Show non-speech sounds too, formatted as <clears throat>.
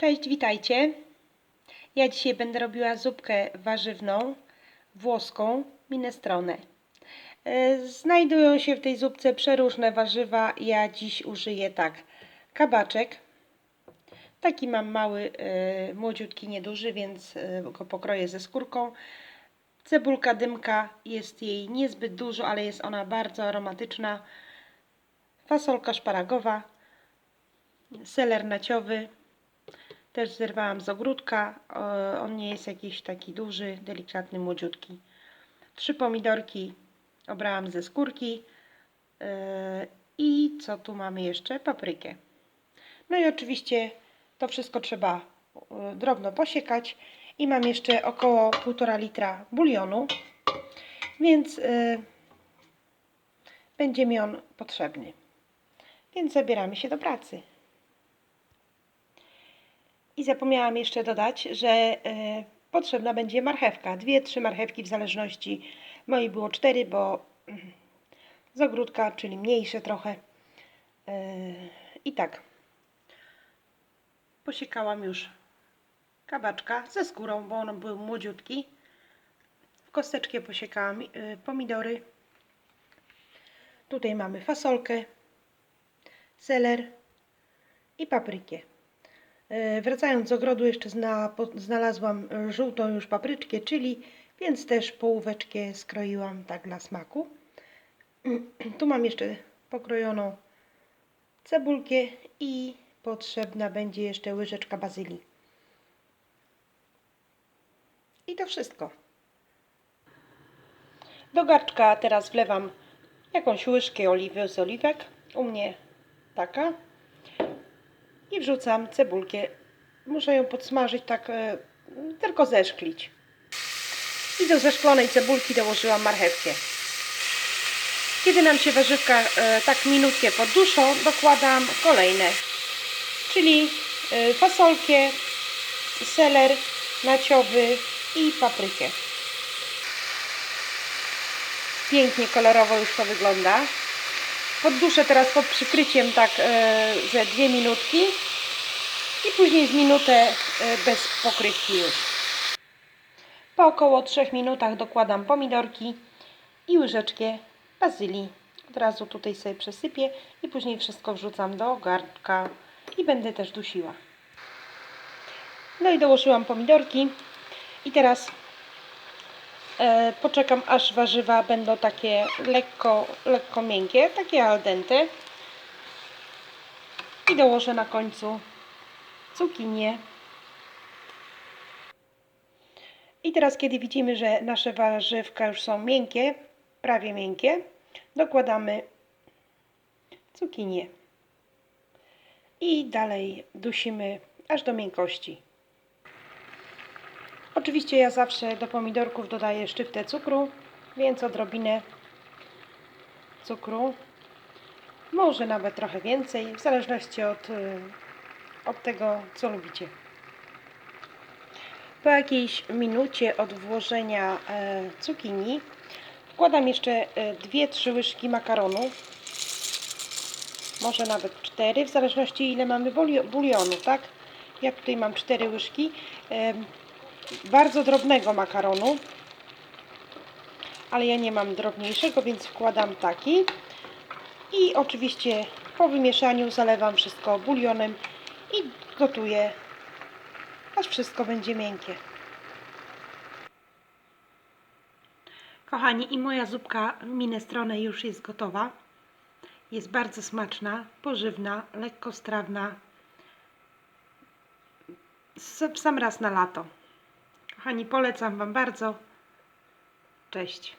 Cześć, witajcie. Ja dzisiaj będę robiła zupkę warzywną, włoską, minestronę. E, Znajdują się w tej zupce przeróżne warzywa. Ja dziś użyję tak, kabaczek. Taki mam mały, e, młodziutki, nieduży, więc e, go pokroję ze skórką. Cebulka dymka, jest jej niezbyt dużo, ale jest ona bardzo aromatyczna. Fasolka szparagowa, seler naciowy, też zerwałam z ogródka. On nie jest jakiś taki duży, delikatny, młodziutki. Trzy pomidorki obrałam ze skórki. Yy, I co tu mamy jeszcze? Paprykę. No i oczywiście to wszystko trzeba yy, drobno posiekać. I mam jeszcze około 1,5 litra bulionu, więc yy, będzie mi on potrzebny. Więc zabieramy się do pracy. I zapomniałam jeszcze dodać, że e, potrzebna będzie marchewka. Dwie, trzy marchewki w zależności. Mojej było cztery, bo mm, z ogródka, czyli mniejsze trochę. E, I tak. Posiekałam już kabaczka ze skórą, bo on był młodziutki. W kosteczkę posiekałam e, pomidory. Tutaj mamy fasolkę, seler i paprykę. E, Wracając z ogrodu jeszcze znalazłam żółtą już papryczkę, czyli więc też połóweczkę skroiłam tak dla smaku. <clears throat> Tu mam jeszcze pokrojoną cebulkę i potrzebna będzie jeszcze łyżeczka bazylii. I to wszystko. Do garczka teraz wlewam jakąś łyżkę oliwy z oliwek. U mnie taka i wrzucam cebulkę. Muszę ją podsmażyć tak e, tylko zeszklić. I do zeszklonej cebulki dołożyłam marchewkę. Kiedy nam się warzywka e, tak minutkę podduszą, dokładam kolejne, czyli e, fasolkę, seler naciowy i paprykę. Pięknie kolorowo już to wygląda. Podduszę teraz pod przykryciem tak e, ze dwie minutki i później z minutę e, bez pokrywki już. Po około 3 minutach dokładam pomidorki i łyżeczkę bazylii. Od razu tutaj sobie przesypię i później wszystko wrzucam do garnka i będę też dusiła. No i dołożyłam pomidorki i teraz poczekam aż warzywa będą takie lekko, lekko miękkie, takie al dente. I dołożę na końcu cukinię. I teraz kiedy widzimy, że nasze warzywka już są miękkie, prawie miękkie, dokładamy cukinię. I dalej dusimy aż do miękkości. Oczywiście ja zawsze do pomidorków dodaję szczyptę cukru, więc odrobinę cukru. Może nawet trochę więcej, w zależności od, y, od tego, co lubicie. Po jakiejś minucie od włożenia e, cukinii wkładam jeszcze 2-3 łyżki makaronu. Może nawet 4, w zależności ile mamy bulionu, tak? Ja tutaj mam 4 łyżki bardzo drobnego makaronu, ale ja nie mam drobniejszego, więc wkładam taki i oczywiście po wymieszaniu zalewam wszystko bulionem i gotuję, aż wszystko będzie miękkie. Kochani, i moja zupka minestrone już jest gotowa. Jest bardzo smaczna, pożywna, lekko strawna. W sam raz na lato. Kochani, polecam Wam bardzo. Cześć.